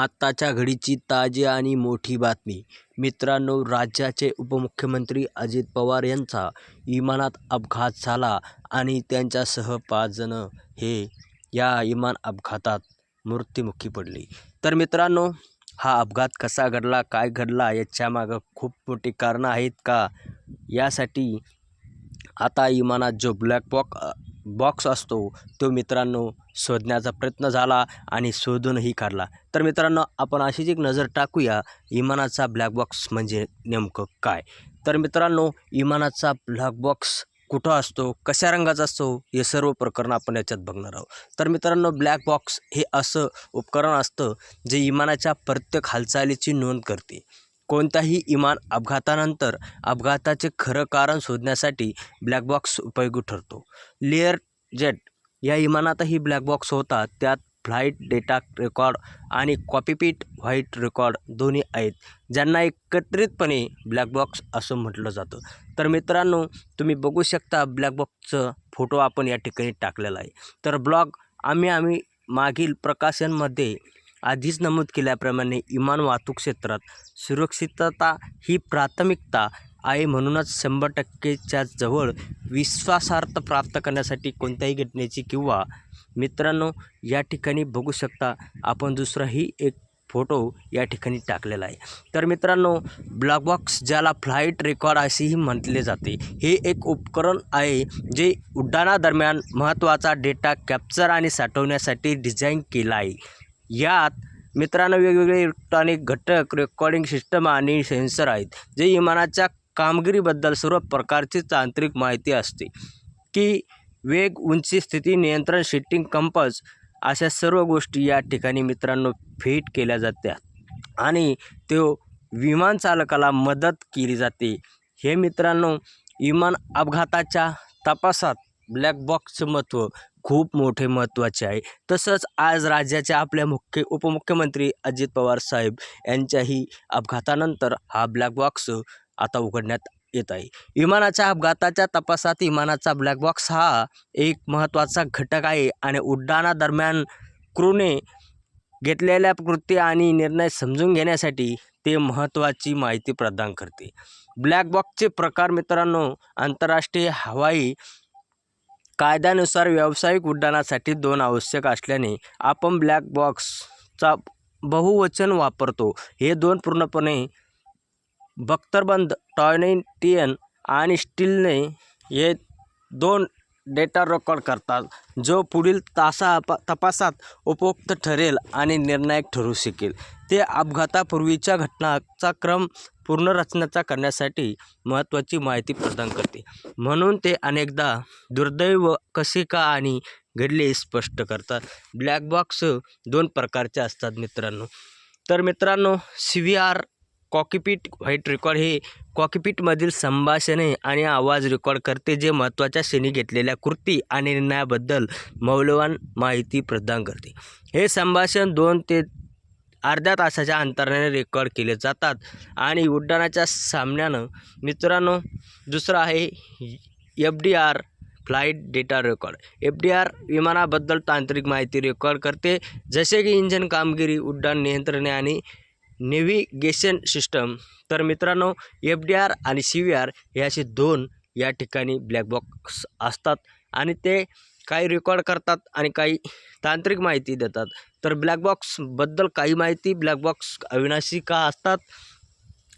आत्ताच्या घडीची ताजी आणि मोठी बातमी. मित्रांनो राज्याचे उपमुख्यमंत्री अजित पवार यांचा विमानात अपघात झाला आणि त्यांच्यासह पाच जण हे या विमान अपघातात मृत्युमुखी पडले. तर मित्रांनो हा अपघात कसा घडला काय घडला याच्यामागं खूप मोठी कारणं आहेत का? यासाठी आता विमानात जो ब्लॅक बॉक बॉक्स असतो तो मित्रांनो शोधण्याचा प्रयत्न झाला आणि शोधूनही काढला. तर मित्रांनो आपण अशीच एक नजर टाकूया विमानाचा ब्लॅक बॉक्स म्हणजे नेमकं काय? तर मित्रांनो विमानाचा ब्लॅक बॉक्स कुठं असतो कशा रंगाचा असतो हे सर्व प्रकरण आपण याच्यात बघणार आहोत. तर मित्रांनो ब्लॅक बॉक्स हे असं उपकरण असतं जे इमानाच्या प्रत्येक हालचालीची नोंद करते. कोणताही इमान अपघातानंतर अपघाताचे खरं कारण शोधण्यासाठी ब्लॅक बॉक्स उपयोगी ठरतो. लेअर जेट या विमानातही ब्लॅक बॉक्स होता. त्यात फ्लाईट डेटा रेकॉर्ड आणि कॉपीपीट व्हाईट रेकॉर्ड दोन्ही आहेत. ज्यांना एकत्रितपणे ब्लॅक बॉक्स असं म्हटलं जातं. तर मित्रांनो तुम्ही बघू शकता ब्लॅक बॉक्सचं फोटो आपण या ठिकाणी टाकलेला आहे. तर ब्लॉग आम्ही आम्ही मागील प्रकाशनमध्ये आधीच नमूद केल्याप्रमाणे विमान वाहतूक क्षेत्रात सुरक्षितता ही प्राथमिकता आहे म्हणूनच शंभर टक्केच्या जवळ विश्वासार्थ प्राप्त करण्यासाठी कोणत्याही घटनेची किंवा मित्रांनो या ठिकाणी बघू शकता आपण दुसराही एक फोटो या ठिकाणी टाकलेला आहे. तर मित्रांनो ब्लॉकबॉक्स ज्याला फ्लाईट रेकॉर्ड असेही म्हटले जाते हे एक उपकरण आहे जे उड्डाणादरम्यान महत्त्वाचा डेटा कॅप्चर आणि साठवण्यासाठी डिझाईन केला आहे. यात मित्रांनो वेगवेगळे इलेक्ट्रॉनिक घटक रेकॉर्डिंग सिस्टम आणि सेन्सर आहेत जे विमानाच्या कामगिरीबद्दल सर्व प्रकारची तांत्रिक माहिती असते. की वेग उंची स्थिती नियंत्रण शिटिंग कंपस अशा सर्व गोष्टी या ठिकाणी मित्रांनो फिट केल्या जातात आणि तो विमान चालकाला मदत केली जाते. हे मित्रांनो विमान अपघाताच्या तपासात ब्लॅक बॉक्सचं महत्त्व खूप मोठे महत्त्वाचे आहे. तसंच आज राज्याचे आपल्या मुख्य उपमुख्यमंत्री अजित पवार साहेब यांच्याही अपघातानंतर हा ब्लॅक बॉक्स आता उघडण्यात येत आहे. विमानाच्या अपघाताच्या तपासात विमानाचा ब्लॅक बॉक्स हा एक महत्त्वाचा घटक आहे आणि उड्डाणादरम्यान क्रूने घेतलेल्या कृती आणि निर्णय समजून घेण्यासाठी ते महत्त्वाची माहिती प्रदान करते. ब्लॅक बॉक्सचे प्रकार मित्रांनो आंतरराष्ट्रीय हवाई कायद्यानुसार व्यावसायिक उड्डाणासाठी दोन आवश्यक असल्याने आपण ब्लॅक बॉक्सचा बहुवचन वापरतो. हे दोन पूर्णपणे बख्तरबंद टॉयनेटियन आणि स्टीलने हे दोन डेटा रेकॉर्ड करतात जो पुढील तासा तपासात उपयुक्त ठरेल आणि निर्णायक ठरू शकेल. ते अपघातापूर्वीच्या घटनाचा क्रम पुनर्रचनाचा करण्यासाठी महत्त्वाची माहिती प्रदान करते. म्हणून ते अनेकदा दुर्दैव कसे का आणि घडले स्पष्ट करतात. ब्लॅक बॉक्स दोन प्रकारचे असतात मित्रांनो. तर मित्रांनो C V R cockpit white record हे कॉकीपीटमधील संभाषणे आणि आवाज रेकॉर्ड करते जे महत्त्वाच्या क्षणी घेतलेल्या कृती आणि निर्णयाबद्दल मौल्यवान माहिती प्रदान करते. हे संभाषण दोन ते अर्ध्या तासाच्या अंतराने रेकॉर्ड केले जातात आणि उड्डाणाच्या सामन्यानं मित्रांनो दुसरं आहे F D R flight data record. F D R विमानाबद्दल तांत्रिक माहिती रेकॉर्ड करते जसे की इंजन कामगिरी उड्डाण नियंत्रणे आणि नेव्हिगेशन सिस्टम. तर मित्रांनो एफ डी आर आणि सी व्ही आर हे असे दोन या ठिकाणी ब्लॅक बॉक्स असतात आणि ते काही रेकॉर्ड करतात आणि काही तांत्रिक माहिती देतात. तर ब्लॅक बॉक्सबद्दल काही माहिती ब्लॅक बॉक्स अविनाशी का असतात?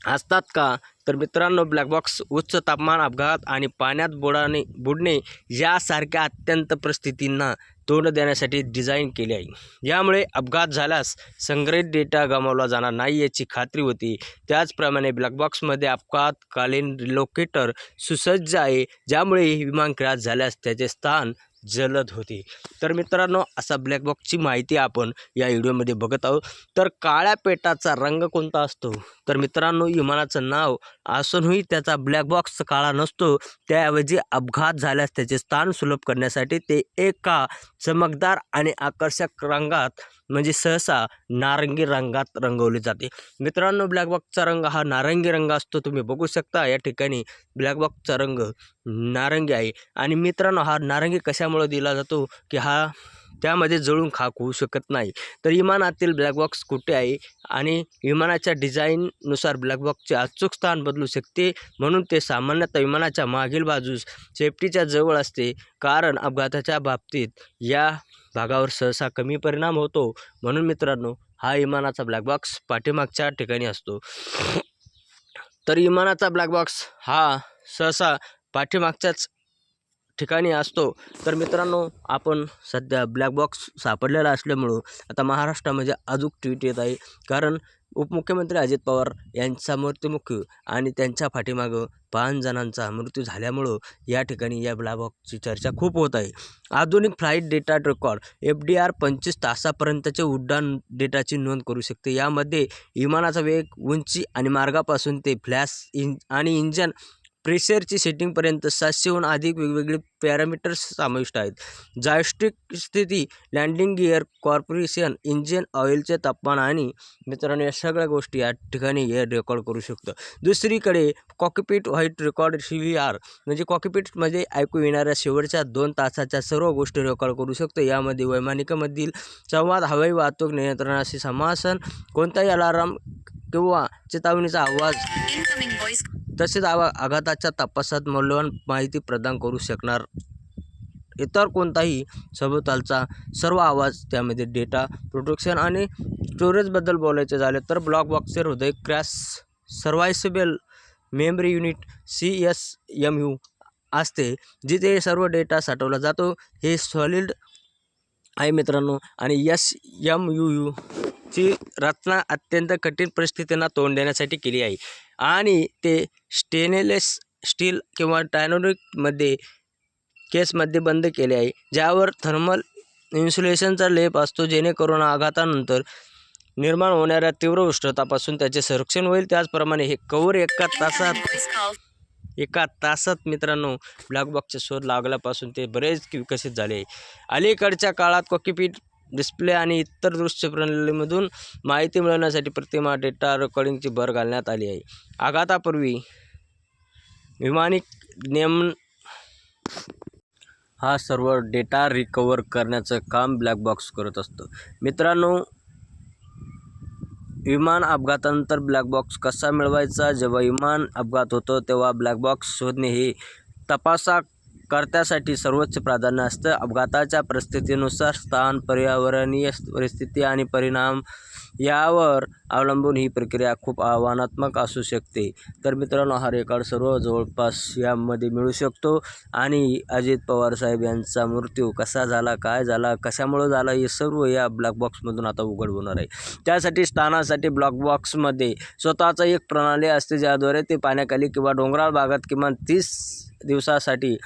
असतात का? तर मित्रांनो ब्लॅक बॉक्स उच्च तापमान अपघात आणि पाण्यात बुडाने बुडणे यासारख्या अत्यंत परिस्थितींना तोंड देण्यासाठी डिझाईन केले आहे. यामुळे अपघात झाल्यास संग्रहित डेटा गमावला जाणार नाही याची खात्री होती. त्याचप्रमाणे ब्लॅकबॉक्समध्ये अपघातकालीन लोकेटर सुसज्ज आहे. ज्यामुळे विमान क्रॅश झाल्यास त्याचे स्थान जलद होते. तर मित्रांनो असा ब्लॅक बॉक्सची माहिती आपण या व्हिडिओमध्ये बघत आहोत. तर काळ्या पेटाचा रंग कोणता असतो? तर मित्रांनो विमानाचं नाव असूनही त्याचा ब्लॅक बॉक्स काळा नसतो. त्याऐवजी अपघात झाल्यास त्याचे स्थान सुलभ करण्यासाठी ते एका चमकदार आणि आकर्षक रंगात म्हणजे सहसा नारंगी रंगात रंगवले जाते. मित्रांनो ब्लॅकबॉक्सचा रंग हा नारंगी रंग असतो. तुम्ही बघू शकता या ठिकाणी ब्लॅकबॉक्सचा रंग नारंगी आहे. आणि मित्रांनो हा नारंगी कशामुळे दिला जातो? की हा त्यामध्ये जळून खाक होऊ शकत नाही. तर विमानातील ब्लॅकबॉक्स कुठे आहे? आणि विमानाच्या डिझाईननुसार ब्लॅक बॉक्सचे अचूक स्थान बदलू शकते. म्हणून ते सामान्यतः विमानाच्या मागील बाजूस सेफ्टीच्या जवळ असते. कारण अपघाताच्या बाबतीत या भागावर सहसा कमी परिणाम होतो. म्हणून मित्रांनो हा विमानाचा ब्लॅक बॉक्स पाठीमागच्या ठिकाणी असतो. तर विमानाचा ब्लॅक बॉक्स हा सहसा पाठीमागच्याच ठिकाणी असतो. तर मित्रांनो आपण सध्या ब्लॅक बॉक्स सापडलेला असल्यामुळं आता महाराष्ट्रामध्ये अजूक ट्विट येत आहे. कारण उपमुख्यमंत्री अजित पवार यांचा मृत्यूमुखी आणि त्यांच्या पाठीमागं पाच जणांचा मृत्यू झाल्यामुळं या ठिकाणी या ब्लॅबॉक्सची चर्चा खूप होत आहे. आधुनिक flight data record F D R पंचवीस तासापर्यंतचे उड्डाण डेटाची नोंद करू शकते. यामध्ये विमानाचा वेग उंची आणि मार्गापासून ते फ्लॅश इन आणि इंजन प्रेशरची सेटिंगपर्यंत सातशेहून अधिक वेगवेगळे पॅरामीटर्स समाविष्ट आहेत. जायस्टिक स्थिती लँडिंग गिअर कॉर्पोरेशन इंजिन ऑइलचे तापमान आणि मित्रांनो या सगळ्या गोष्टी या ठिकाणी हे रेकॉर्ड करू शकतं. दुसरीकडे cockpit voice record C V R म्हणजे कॉकपिटमध्ये ऐकू येणाऱ्या शेवटच्या दोन तासाच्या सर्व गोष्टी रेकॉर्ड करू शकतो. यामध्ये वैमानिकामधील संवाद हवाई वाहतूक नियंत्रणाशी समासन कोणताही अलाराम किंवा चेतावणीचा आवाज तसेच आवा आघाताच्या तपासात मौल्यवान माहिती प्रदान करू शकणार. इतर कोणताही सभोवतालचा सर्व आवाज त्यामध्ये डेटा प्रोटेक्शन आणि स्टोरेजबद्दल बोलायचे झाले तर ब्लॉक बॉक्सचे हृदय crash survivable memory unit C S M U असते जिथे सर्व डेटा साठवला जातो. हे सॉलिड आहे मित्रांनो आणि एस एम यू यू ची रचना अत्यंत कठीण परिस्थितींना तोंड देण्यासाठी केली आहे. आणि ते स्टेनलेस स्टील किंवा टायनोरिकमध्ये केसमध्ये बंद केले आहे. ज्यावर थर्मल इन्सुलेशनचा लेप असतो जेणेकरून आघातानंतर निर्माण होणाऱ्या तीव्र उष्णतापासून त्याचे संरक्षण होईल. त्याचप्रमाणे हे कवर एका तासात एका तासात मित्रांनो ब्लॅकबॉक्सचा शोध लागल्यापासून ते बरेच विकसित झाले आहे. अलीकडच्या काळात कॉकीपीट डिस्प्ले आणि इतर दृश्य प्रणालीमधून माहिती मिळवण्यासाठी प्रतिमा डेटा रेकॉर्डिंगची भर घालण्यात आली आहे. आघातापूर्वी विमानिक नियम हा सर्व डेटा रिकवर करण्याचं काम ब्लॅक बॉक्स करत असतं. मित्रांनो विमान अपघातानंतर ब्लॅक बॉक्स कसा मिळवायचा? जेव्हा विमान अपघात होतो तेव्हा ब्लॅक बॉक्स शोधणे हे कर्त्यासाठी सर्वोच्च प्राधान्य असतं. अपघाताच्या परिस्थितीनुसार स्थान पर्यावरणीय परिस्थिती आणि परिणाम यावर अवलंबून ही प्रक्रिया खूप आव्हानात्मक असू शकते. तर मित्रांनो हा रेकॉर्ड सर्व जवळपास यामध्ये मिळू शकतो. आणि अजित पवार साहेब यांचा मृत्यू कसा झाला काय झाला कशामुळं झाला हे सर्व या ब्लॅक बॉक्समधून आता उघड होणार आहे. त्यासाठी स्थानासाठी ब्लॉक बॉक्समध्ये स्वतःचं एक प्रणाली असते ज्याद्वारे ते पाण्याखाली किंवा डोंगराळ भागात किमान तीस दिवसासाठी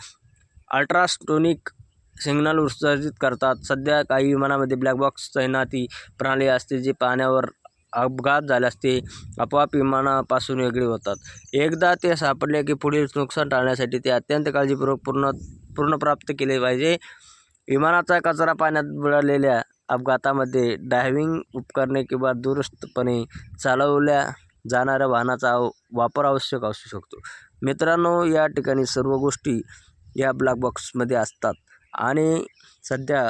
अल्ट्रास्टोनिक सिग्नल उत्सर्जित करतात. सध्या काही विमानामध्ये ब्लॅक बॉक्स तैनाती प्रणाली असते जी पाण्यावर अपघात झाल्यास ते आपोआप विमानापासून वेगळे होतात. एकदा ते सापडले की पुढील नुकसान टाळण्यासाठी ते अत्यंत काळजीपूर्वक पूर्ण पूर्णप्राप्त केले पाहिजे. विमानाचा कचरा पाण्यात बुडालेल्या अपघातामध्ये डायव्हिंग उपकरणे किंवा दुरुस्तपणे चालवल्या जाणाऱ्या वाहनाचा वापर आवश्यक असू शकतो. मित्रांनो या ठिकाणी सर्व गोष्टी या ब्लॅक बॉक्समध्ये असतात. आणि सध्या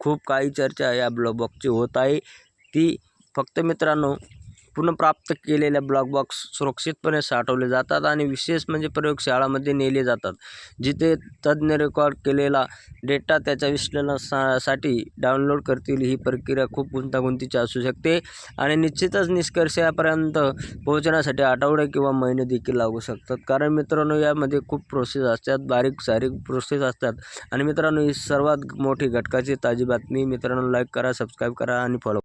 खूप काही चर्चा या ब्लॉक बॉक्सची होत आहे. ती फक्त मित्रांनो पुनर्प्राप्त केलेल्या ब्लॉक बॉक्स सुरक्षितपणे साठवले जातात आणि विशेष म्हणजे प्रयोगशाळामध्ये नेले जातात. जिथे तज्ज्ञ रेकॉर्ड केलेला डेटा त्याच्या विश्लेषणासाठी डाउनलोड करतील ही प्रक्रिया खूप गुंतागुंतीची असू शकते आणि निश्चितच निष्कर्षापर्यंत पोहोचण्यासाठी आठवडे किंवा महिने देखील लागू शकतात. कारण मित्रांनो यामध्ये खूप प्रोसेस असतात बारीक सारीक प्रोसेस असतात. आणि मित्रांनो ही सर्वात मोठी घटकाची ताजी बातमी. मित्रांनो लाईक करा सबस्क्राईब करा आणि फॉलो